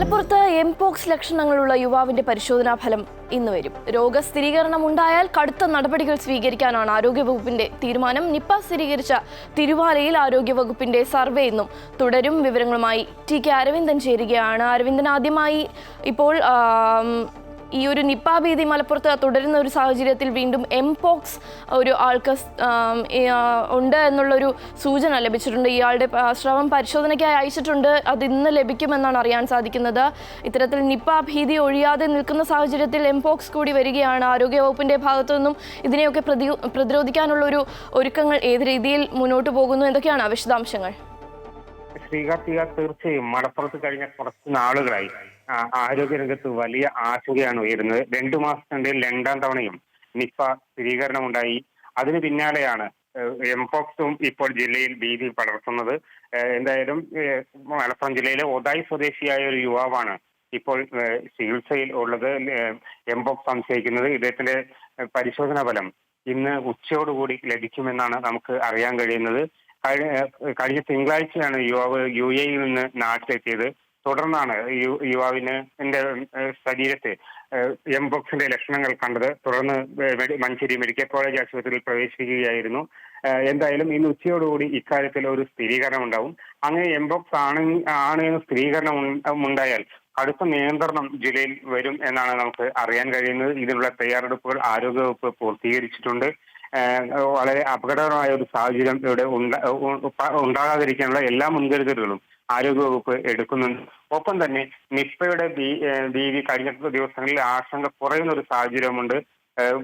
മലപ്പുറത്ത് എംപോക്സ് ലക്ഷണങ്ങളുള്ള യുവാവിന്റെ പരിശോധനാ ഫലം ഇന്ന് വരും. രോഗസ്ഥിരീകരണം ഉണ്ടായാൽ കടുത്ത നടപടികൾ സ്വീകരിക്കാനാണ് ആരോഗ്യവകുപ്പിന്റെ തീരുമാനം. നിപ്പ സ്ഥിരീകരിച്ച തിരുവാലയിൽ ആരോഗ്യവകുപ്പിന്റെ സർവേ ഇന്നും തുടരും. വിവരങ്ങളുമായി ടി കെ അരവിന്ദൻ ചേരുകയാണ്. അരവിന്ദൻ ആദ്യമായി ഇപ്പോൾ ഈ ഒരു നിപ്പ ഭീതി മലപ്പുറത്ത് തുടരുന്ന ഒരു സാഹചര്യത്തിൽ വീണ്ടും എം പോക്സ് ഒരു ആൾക്ക് ഉണ്ട് എന്നുള്ളൊരു സൂചന ലഭിച്ചിട്ടുണ്ട്. ഇയാളുടെ സ്രവം പരിശോധനയ്ക്കായി അയച്ചിട്ടുണ്ട്. അത് ഇന്ന് ലഭിക്കുമെന്നാണ് അറിയാൻ സാധിക്കുന്നത്. ഇത്തരത്തിൽ നിപ്പ ഭീതി ഒഴിയാതെ നിൽക്കുന്ന സാഹചര്യത്തിൽ എം പോക്സ് കൂടി വരികയാണ്. ആരോഗ്യവകുപ്പിന്റെ ഭാഗത്തു നിന്നും ഇതിനെയൊക്കെ പ്രതി പ്രതിരോധിക്കാനുള്ള ഒരു ഒരുക്കങ്ങൾ ഏത് രീതിയിൽ മുന്നോട്ട് പോകുന്നു? എന്തൊക്കെയാണ് വിശദാംശങ്ങൾ? ശ്രീകാർത്തിക തീർച്ചയായും. മലപ്പുറത്ത് കഴിഞ്ഞ കുറച്ച് നാളുകളായി ആരോഗ്യ ആരോഗ്യരംഗത്ത് വലിയ ആശങ്കയാണ് ഉയരുന്നത്. രണ്ടു മാസത്തിനിടയിൽ രണ്ടാം തവണയും നിപ്പ സ്ഥിരീകരണമുണ്ടായി. അതിന് പിന്നാലെയാണ് എംപോക്സും ഇപ്പോൾ ജില്ലയിൽ ഭീതി പടർത്തുന്നത്. എന്തായാലും മലപ്പുറം ജില്ലയിലെ ഒതായി സ്വദേശിയായ ഒരു യുവാവാണ് ഇപ്പോൾ ചികിത്സയിൽ ഉള്ളത്. എംപോക്സ് സംശയിക്കുന്നത്. ഇദ്ദേഹത്തിന്റെ പരിശോധനാ ഫലം ഇന്ന് ഉച്ചയോടുകൂടി ലഭിക്കുമെന്നാണ് നമുക്ക് അറിയാൻ കഴിയുന്നത്. കഴിഞ്ഞ തിങ്കളാഴ്ചയാണ് യുവാവ് യു എയിൽ നിന്ന് നാട്ടിലെത്തിയത്. തുടർന്നാണ് യുവാവിന് എന്റെ ശരീരത്തെ എംബോക്സിന്റെ ലക്ഷണങ്ങൾ കണ്ടത്. തുടർന്ന് മഞ്ചേരി മെഡിക്കൽ കോളേജ് ആശുപത്രിയിൽ പ്രവേശിപ്പിക്കുകയായിരുന്നു ഏഹ് എന്തായാലും ഇന്ന് ഉച്ചയോടുകൂടി ഇക്കാര്യത്തിൽ ഒരു സ്ഥിരീകരണം ഉണ്ടാവും. അങ്ങനെ എംബോക്സ് ആണ് ആണ് എന്ന് സ്ഥിരീകരണം ഉണ്ടായാൽ അടുത്ത നിയന്ത്രണം ജില്ലയിൽ വരും എന്നാണ് നമുക്ക് അറിയാൻ കഴിയുന്നത്. ഇതിനുള്ള തയ്യാറെടുപ്പുകൾ ആരോഗ്യവകുപ്പ് പൂർത്തീകരിച്ചിട്ടുണ്ട്. വളരെ അപകടകരമായ ഒരു സാഹചര്യം ഇവിടെ ഉണ്ട- ഉണ്ടാകാതിരിക്കാനുള്ള എല്ലാ മുൻകരുതലുകളും ആരോഗ്യവകുപ്പ് എടുക്കുന്നുണ്ട്. ഒപ്പം തന്നെ നിപ്പയുടെ ഭീതി കഴിഞ്ഞ ദിവസങ്ങളിൽ ആശങ്ക കുറയുന്ന ഒരു സാഹചര്യമുണ്ട്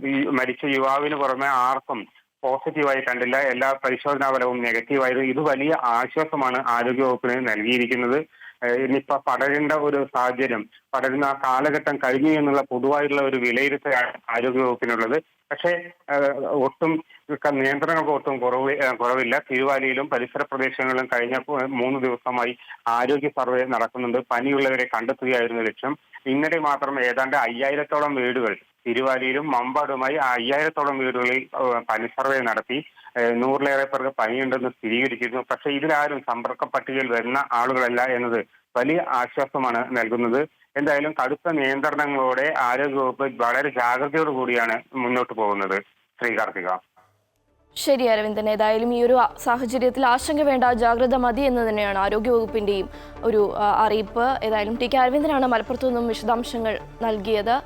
ഈ മരിച്ച യുവാവിന് പുറമെ ആർക്കും പോസിറ്റീവായി കണ്ടില്ല. എല്ലാ പരിശോധനാ ഫലവും നെഗറ്റീവായിരുന്നു. ഇത് വലിയ ആശ്വാസമാണ് ആരോഗ്യവകുപ്പിന് നൽകിയിരിക്കുന്നത്. നിപ്പ പടരേണ്ട ഒരു സാഹചര്യം പടരുന്ന ആ കാലഘട്ടം കഴിഞ്ഞു എന്നുള്ള പൊതുവായിട്ടുള്ള ഒരു വിലയിരുത്തലാണ് ആരോഗ്യവകുപ്പിനുള്ളത് പക്ഷേ ഒട്ടും നിയന്ത്രണങ്ങൾക്ക് ഒട്ടും കുറവ് കുറവില്ല. തിരുവാലിയിലും പരിസര പ്രദേശങ്ങളിലും കഴിഞ്ഞ മൂന്ന് ദിവസമായി ആരോഗ്യ സർവേ നടക്കുന്നുണ്ട്. പനിയുള്ളവരെ കണ്ടെത്തുകയായിരുന്നു ലക്ഷ്യം. ഇന്നലെ മാത്രം ഏതാണ്ട് അയ്യായിരത്തോളം വീടുകൾ തിരുവാലിയിലും മമ്പാടുമായി അയ്യായിരത്തോളം വീടുകളിൽ പനി സർവേ നടത്തി. നൂറിലേറെ പേർക്ക് പനിയുണ്ടെന്ന് സ്ഥിരീകരിച്ചിരുന്നു. പക്ഷേ ഇതിലാരും സമ്പർക്ക പട്ടികയിൽ വരുന്ന ആളുകളല്ല എന്നത് വലിയ ആശ്വാസമാണ് നൽകുന്നത്. എന്തായാലും കടുത്ത നിയന്ത്രണങ്ങളോടെ ആരോഗ്യവകുപ്പ് വളരെ ജാഗ്രതയോടു കൂടിയാണ് മുന്നോട്ട് പോകുന്നത്. ശ്രീ കാർത്തിക. ശരി അരവിന്ദൻ. ഏതായാലും ഈ ഒരു സാഹചര്യത്തിൽ ആശങ്ക വേണ്ട ജാഗ്രത മതി എന്ന് തന്നെയാണ് ആരോഗ്യവകുപ്പിന്റെയും ഒരു അറിയിപ്പ്. ഏതായാലും ടി കെ അരവിന്ദനാണ് മലപ്പുറത്തു നിന്നും വിശദാംശങ്ങൾ നൽകിയത്.